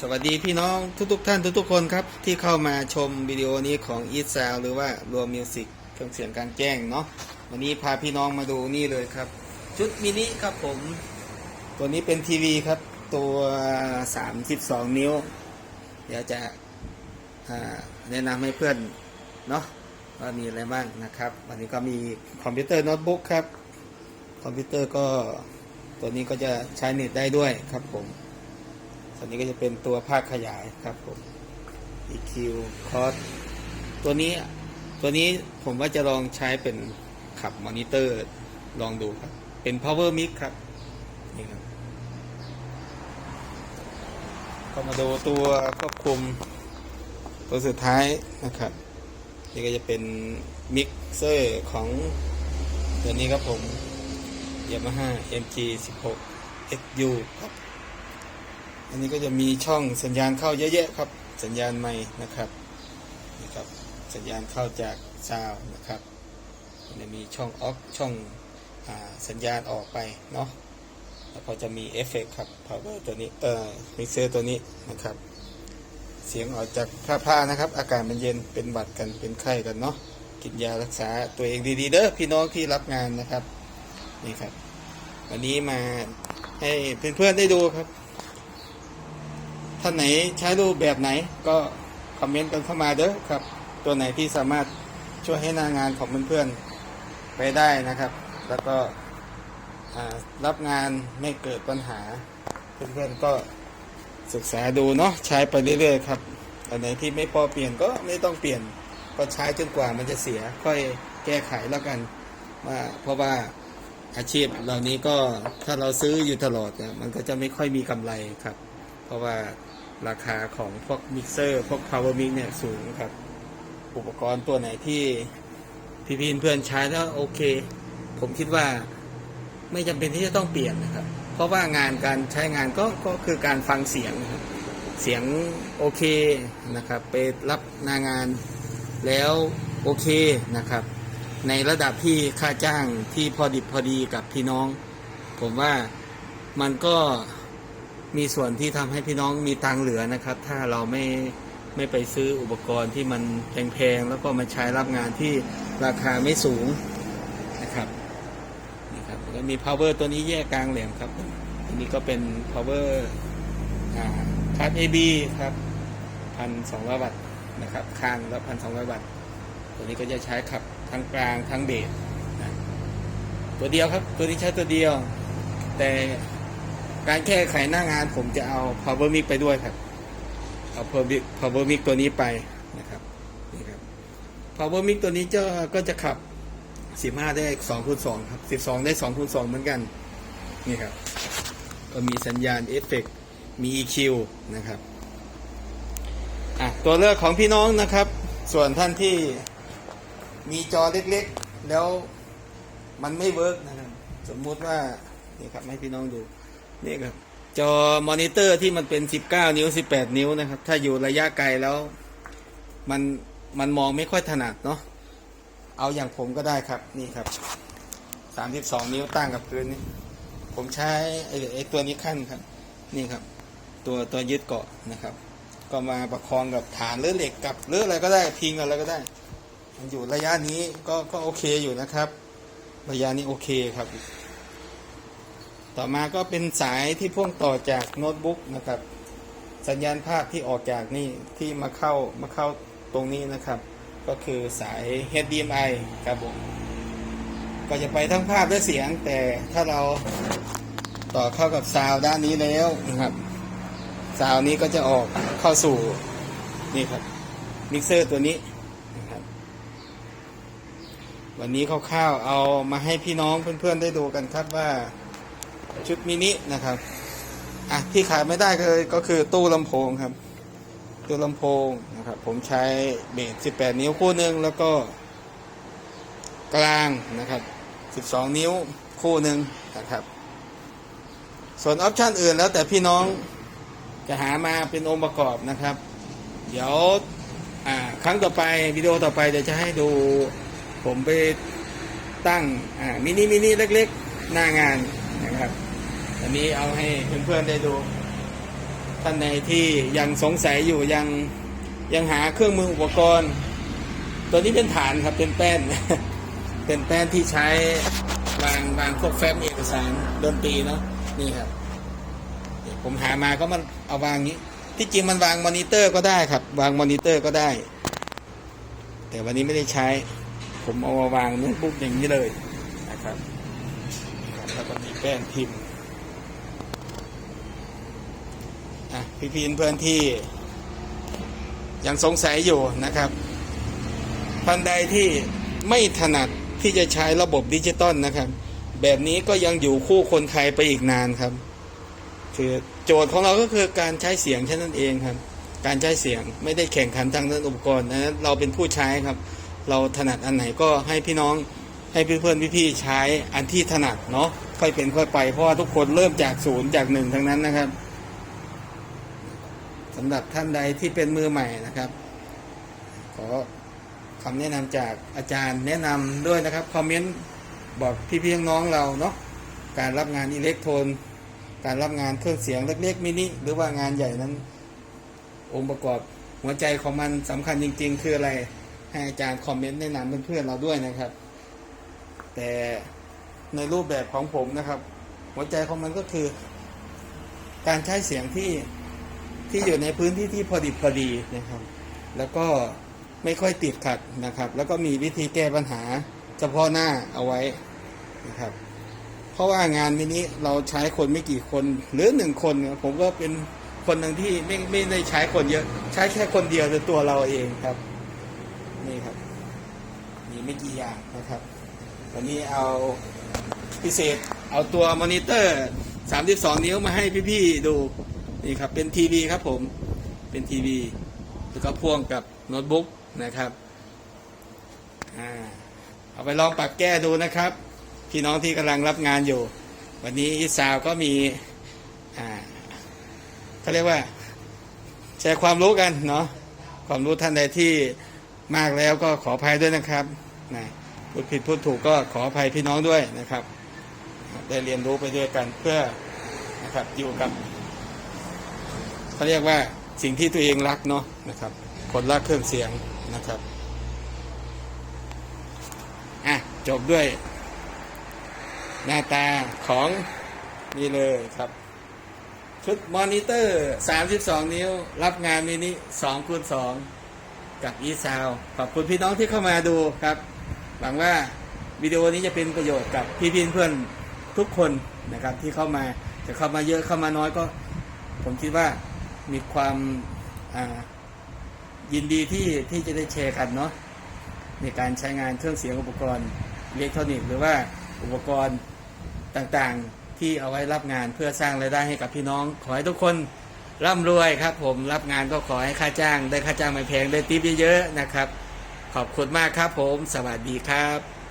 สวัสดีพี่น้องทุกๆทท่านทุกๆคนครับที่เข้ามาชมวิดีโอนี้ของ e ี s o u n d หรือว่ารวมมิวสิกเครื่องเสียงการแจ้งเนาะวันนี้พาพี่น้องมาดูนี่เลยครับ ชุดมินิครับผม ตัวนี้เป็นทีวีครับ ตัว 32 นิ้ว เดี๋ยวจะแนะนำให้เพื่อนเนาะว่ามีอะไรบ้างนะครับ วันนี้ก็มีคอมพิวเตอร์โน้ตบุ๊กครับ คอมพิวเตอร์ก็ตัวนี้ก็จะใช้เน็ตได้ด้วยครับผม ส่วนนี้ก็จะเป็นตัวภาคขยายครับผม EQ cos ตัวนี้ตัวนี้ผมว่าจะลองใช้เป็นขับมอนิเตอร์ลองดูครับ เป็น power mic ครับ นี่ครับ ก็มาดูตัวควบคุมตัวสุดท้ายนะครับ นี่ก็จะเป็นมิกเซอร์ของตัวนี้ครับผม Yamaha MG 16 XU ครับ อันนี้ก็จะมีช่องสัญญาณเข้าเยอะแยะครับ สัญญาณใหม่นะครับนี่ครับ สัญญาณเข้าจากซาวนะครับมันจะมีช่องออกช่องอสัญญาณออกไปเนาะแล้วก็จะมีเอฟเฟกต์ครับ power ตัวนี้เอ่อมิกเซอร์ตัวนี้นะครับ เสียงออกจากผ้าผ้านะครับ อากาศมันเย็นเป็นบัดกันเป็นไข้กันเนาะกินยารักษาตัวเองดีๆเด้อพี่น้องที่รับงานนะครับนี่ครับ วันนี้มาให้เพื่อนๆได้ดูครับ ท่านไหนใช้รูปแบบไหนก็คอมเมนต์กันเข้ามาเด้อครับ ตัวไหนที่สามารถช่วยให้หน้างานของเพื่อนๆไปได้นะครับ แล้วก็รับงานไม่เกิดปัญหา เพื่อนๆก็ศึกษาดูเนาะใช้ไปเรื่อยๆครับอันไหนที่ไม่พอเปลี่ยนก็ไม่ต้องเปลี่ยนก็ใช้จนกว่ามันจะเสียค่อยแก้ไขแล้วกันว่าเพราะว่าอาชีพเหล่านี้ก็ถ้าเราซื้ออยู่ตลอดเนี่ยมันก็จะไม่ค่อยมีกำไรครับ เพราะว่า ราคาของพวกมิกเซอร์พวก power mix เนี่ยสูงครับ อุปกรณ์ตัวไหนที่พี่ๆเพื่อนใช้แล้วโอเค ผมคิดว่าไม่จำเป็นที่จะต้องเปลี่ยนนะครับ เพราะว่างานการใช้งานก็ก็คือการฟังเสียงนะครับเสียงโอเคนะครับ ไปรับหนางานแล้วโอเคนะครับ ในระดับที่ค่าจ้างที่พอดิบพอดีกับพี่น้อง ผมว่ามันก็ มีส่วนที่ทำให้พี่น้องมีตังเหลือนะครับ ถ้าเราไม่ไม่ไปซื้ออุปกรณ์ที่มันแพงๆแล้วก็มาใช้รับงานที่ราคาไม่สูงนะครับนี่ครับแล้วก็มี power ตัวนี้แยกกลางแหลมครับอันนี้ก็เป็น power อ่า card AB ครับพันสองร้อยวัตต์นะครับข้างละพันสองร้อยวัตต์ตัวนี้ก็จะใช้ขับทั้งกลางทั้งเบสนะตัวเดียวครับ ตัวนี้ใช้ตัวเดียว แต่ การแก้ไขหน้างานผมจะเอา power mic ไปด้วยครับ เอา power mic power mic ตัวนี้ไปนะครับนี่ครับ power mic ตัวนี้จะก็จะขับ 15 ได้2คูณ2ครับ 12 ได้2คูณ2เหมือนกัน นี่ครับ ก็มีสัญญาณเอฟเฟกมี EQ นะครับอะตัวเลือกของพี่น้องนะครับ ส่วนท่านที่มีจอเล็กๆ แล้วมันไม่เวิร์กนะครับ สมมุติว่า นี่ครับให้พี่น้องดู นี่ครับ จอมอนิเตอร์ที่มันเป็น 19 นิ้ว 18 นิ้วนะครับ ถ้าอยู่ระยะไกลแล้ว มันมันมองไม่ค่อยถนัดเนาะเอาอย่างผมก็ได้ครับนี่ครับ 32 นิ้วตั้งกับพื้นนี่ผมใช้ไอ้ไอ้ตัวนี้ขั้นครับ นี่ครับ ตัวตัวยึดเกาะนะครับ ก็มาประคองกับฐานหรือเหล็กกับหรืออะไรก็ได้พิงอะไรก็ได้มันอยู่ระยะนี้ก็ก็โอเคอยู่นะครับ ระยะนี้โอเคครับ ต่อมาก็เป็นสายที่พ่วงต่อจากโน้ตบุ๊กนะครับ สัญญาณภาพที่ออกจากนี่ที่มาเข้ามาเข้าตรงนี้นะครับ ก็คือสาย HDMI ครับผมก็จะไปทั้งภาพและเสียง แต่ถ้าเราต่อเข้ากับซาวด้านนี้แล้วนะครับซาวนี้ก็จะออกเข้าสู่นี่ครับมิกเซอร์ตัวนี้นะครับ วันนี้คร่าวๆเอามาให้พี่น้องเพื่อนๆได้ดูกันครับว่า ชุดมินินะครับอะที่ขายไม่ได้เลยก็คือตู้ลำโพงครับ ตู้ลำโพงนะครับ ผมใช้เบส18 นิ้วคู่หนึ่งแล้วก็กลางนะครับ 12 นิ้วคู่หนึ่งนะครับ ส่วนออปชันอื่นแล้วแต่พี่น้องจะหามาเป็นองค์ประกอบนะครับ เดี๋ยวอ่าครั้งต่อไปวิดีโอต่อไปเดี๋ยวจะให้ดูผมไปตั้งอ่ามินิมินิเล็กๆ หน้างานนะครับ อันนี้เอาให้เพื่อนๆได้ดู ท่านใดที่ยังสงสัยอยู่ยังยังหาเครื่องมืออุปกรณ์ ตัวนี้เป็นฐานครับเป็นแป้น เป็นแป้นที่ใช้วางวางพวกแฟ้มเอกสารดนตรีเนาะนี่ครับผมหามาก็มันเอาวางนี้ ที่จริงมันวางมอนิเตอร์ก็ได้ครับ วางมอนิเตอร์ก็ได้ แต่วันนี้ไม่ได้ใช้ ผมเอามาวางโน้ตบุ๊กอย่างนี้เลยนะครับครับแล้วก็มีแป้นพิมพ์อะ พี่พีนเพื่อนที่ ยังสงสัยอยู่นะครับท่านใดที่ไม่ถนัดที่จะใช้ระบบดิจิตอลนะครับ แบบนี้ก็ยังอยู่คู่คนไทยไปอีกนานครับ คือโจทย์ของเราก็คือการใช้เสียงแค่นั้นเองครับ การใช้เสียงไม่ได้แข่งขันทางด้านอุปกรณ์นะเราเป็นผู้ใช้ครับ เราถนัดอันไหนก็ให้พี่น้องให้เพื่อนๆพี่ๆใช้อันที่ถนัดเนาะค่อยเป็นค่อยไปเพราะว่าทุกคนเริ่มจากศูนย์จากหนึ่งทั้งนั้นนะครับ สำหรับท่านใดที่เป็นมือใหม่นะครับ ขอคำแนะนำจากอาจารย์แนะนำด้วยนะครับคอมเมนต์บอกพี่ๆน้องเราเนาะการรับงานอิเล็กโทรนการรับงานเครื่องเสียงเล็กๆมินิหรือว่างานใหญ่นั้น องค์ประกอบหัวใจของมันสำคัญจริง ๆ คืออะไรให้อาจารย์คอมเมนต์แนะนำเพื่อนๆเราด้วยนะครับ แต่ในรูปแบบของผมนะครับ หัวใจของมันก็คือ การใช้เสียงที่ ที่อยู่ในพื้นที่ที่พอดิบพอดีนะครับ แล้วก็ไม่ค่อยติดขัดนะครับ แล้วก็มีวิธีแก้ปัญหาเฉพาะหน้าเอาไว้นะครับ เพราะว่างานมินิเราใช้คนไม่กี่คนหรือหนึ่งคนผมก็เป็นคนหนึ่งที่ไม่ไม่ได้ใช้คนเยอะ ใช้แค่คนเดียวในตัวเราเองครับนี่ครับมีไม่กี่อย่างนะครับ วันนี้เอาพิเศษเอาตัวมอนิเตอร์ 32 นิ้วมาให้พี่ๆดู นี่ครับเป็นทีวีครับผมเป็นทีวีแล้วก็พ่วงกับโน้ตบุ๊กนะครับอ่าเอาไปลองปรับแก้ดูนะครับ พี่น้องที่กำลังรับงานอยู่ วันนี้อีสาวก็มีอ่าเขาเรียกว่าแชร์ความรู้กันเนาะความรู้ท่านใดที่มากแล้วก็ขออภัยด้วยนะครับนะพูดผิดพูดถูกก็ขออภัยพี่น้องด้วยนะครับ ได้เรียนรู้ไปด้วยกันเพื่อนะครับอยู่กับ เขาเรียกว่าสิ่งที่ตัวเองรักเนาะนะครับ คนรักเครื่องเสียงนะครับอะจบด้วย หน้าตาของนี่เลยครับ ชุดมอนิเตอร์ 32 นิ้ว รับงานมินิ2คูณ2กับ e s o u n d ขอบคุณพี่น้องที่เข้ามาดูครับ หวังว่าวิดีโอนี้จะเป็นประโยชน์กับพี่พี่เพื่อนทุกคนนะครับที่เข้ามาจะเข้ามาเยอะเข้ามาน้อยก็ ผมคิดว่า มีความยินดีที่ที่จะได้แชร์กันเนาะในการใช้งานเครื่องเสียงอุปกรณ์อิเล็กทรอนิกส์หรือว่าอุปกรณ์ต่างๆที่เอาไว้รับงานเพื่อสร้างรายได้ให้กับพี่น้อง ขอให้ทุกคนร่ำรวยครับ ผมรับงานก็ขอให้ค่าจ้าง ได้ค่าจ้างไม่แพงได้ติปเยอะๆนะครับ ขอบคุณมากครับผม สวัสดีครับ